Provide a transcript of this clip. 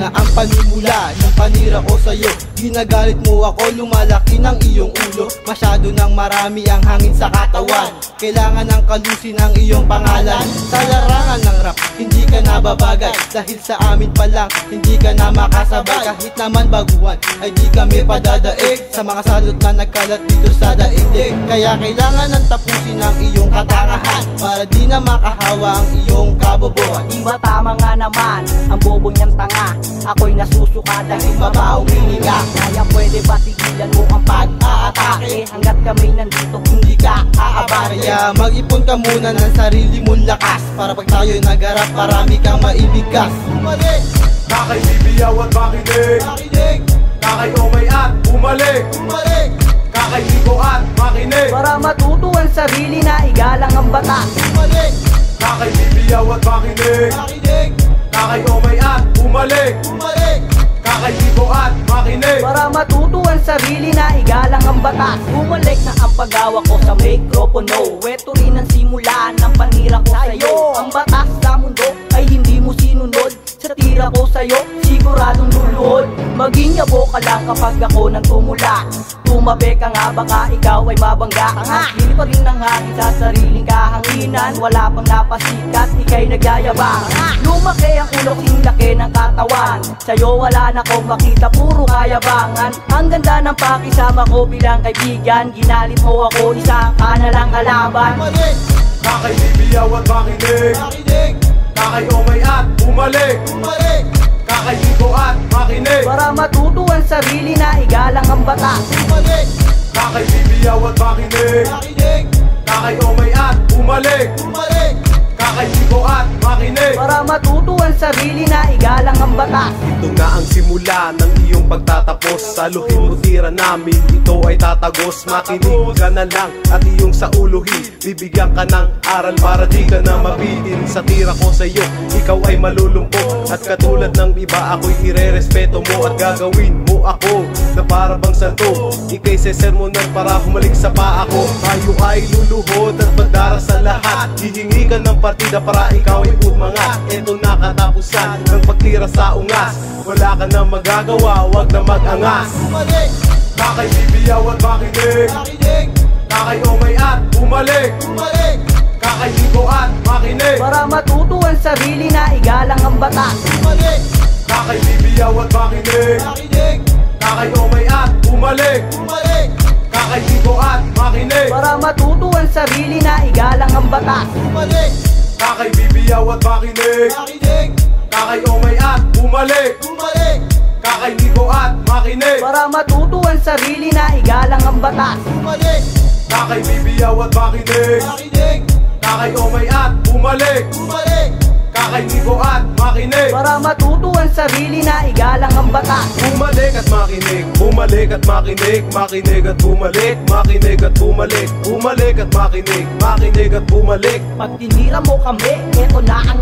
Na ang panimula ng panira ko sa'yo Ginagalit mo ako, lumalaki ng iyong ulo. Masyado nang marami ang hangin sa katawan. Kailangan ng kalusin ang iyong pangalan. Sa larangan ng rap, hindi ka nababagay. Dahil sa amin pa lang, hindi ka na makasabay. Kahit naman baguhan, ay di kami padadaig. Sa mga salot na nagkalat dito sa daigdig. Kaya kailangan ng tapusin ang iyong katangahan. Para di na makahawa ang iyong kabobohan Di ba tama nga naman Ang bobo niyang tanga? Ako'y nasusuka dahil mabaong hininga Kaya pwede ba tigilan mo ang pag-aatake Hanggat kami nandito hindi ka aabari Kaya mag-ipon ka muna ng sarili mong lakas Para pag tayo'y nagarap, marami kang maibigkas Bumalik! Kakay bibiyaw at makinig Makinig! Kakay omay at bumalik Bumalik! Kakay ligo at makinig Para matuto ang sarili na igalang ang batas Bumalik! Kakay bibiyaw at makinig Makinig! Kakay omay at bumalik Bumalik! Kakay ligo at makinig. Para matuto ang sarili na igalang ang batas. Bumalik na ang paggawa ko sa mikropono. Weto rin ang simula ng panira ko sa'yo. Ang batas sa mundo ay hindi mo sinunod. Sa tira ko sa'yo, siguradong luluhod Maging yabo ka lang kapag ako nang tumula Tumabi ka nga baka ikaw ay mabangga. Ka nga Hindi pa rin ng hangin sa sariling kahanginan. Wala pang napasikat, ikay nagyayabang Lumaki ang ulo, laki ng katawan. Sa'yo wala na akong makita, puro kayabangan. Ang ganda ng pakisama ko bilang kaibigan. Ginalit mo ako, isa ka na lang kalaban. Bumalik! Kakay bibiyaw at makinig. Makinig! Kakay omay at bumalik! Bumalik! Kakay ligo at makinig Para matuto ang sarili na igalang ang batas Bumalik! Kakay bibiyaw at makinig Makinig! Kakay omay at bumalik Bumalik! Kakay ligo at makinig. Para matuto ang sarili na igalang ang batas. Ito na ang simula ng iyong pagtatapos. Saluhin mo tira namin, ito ay tatagos. Makinig ka na lang at iyong sa uluhin. Bibigyan ka ng aral para di ka na mabitin. Sa tira ko sa iyo, ikaw ay malulumpo At katulad ng iba, ako'y irerespeto mo At gagawin mo ako na para bang santo. Ika'y sesermonan para humalik sa paa ko. Tayo ay luluhod at magdara sa lahat Hihingi ka ng partida para ikaw ay umangat Ito na katapusan ng pagtira sa ungas Wala ka na magagawa, wag na mag-angas Bumalik! Kakay bibiyaw at makinig Makinig! Kakay omay at bumalik Bumalik! Kakay ligo at makinig Para matuto ang sarili na igalang ang batas Bumalik! Kakay bibiyaw at makinig Makinig! Kakay omay at bumalik Bumalik! Kakay ligo at makinig Para matuto sarili na igalang ang batas Bumalik! Kakay bibiyaw at makinig Makinig! Kakay omay at bumalik Bumalik! Kakay ligo at makinig Para matuto ang sarili na igalang ang batas Bumalik! Kakay bibiyaw at makinig Makinig! Kakay omay at bumalik Bumalik! Kakay ligo at makinig. Para matuto ang sarili na igalang ang batas Bumalik at makinig, bumalik at makinig Makinig at bumalik, makinig at bumalik Bumalik at makinig, makinig at bumalik. Pag tinira mo kami, eto na ang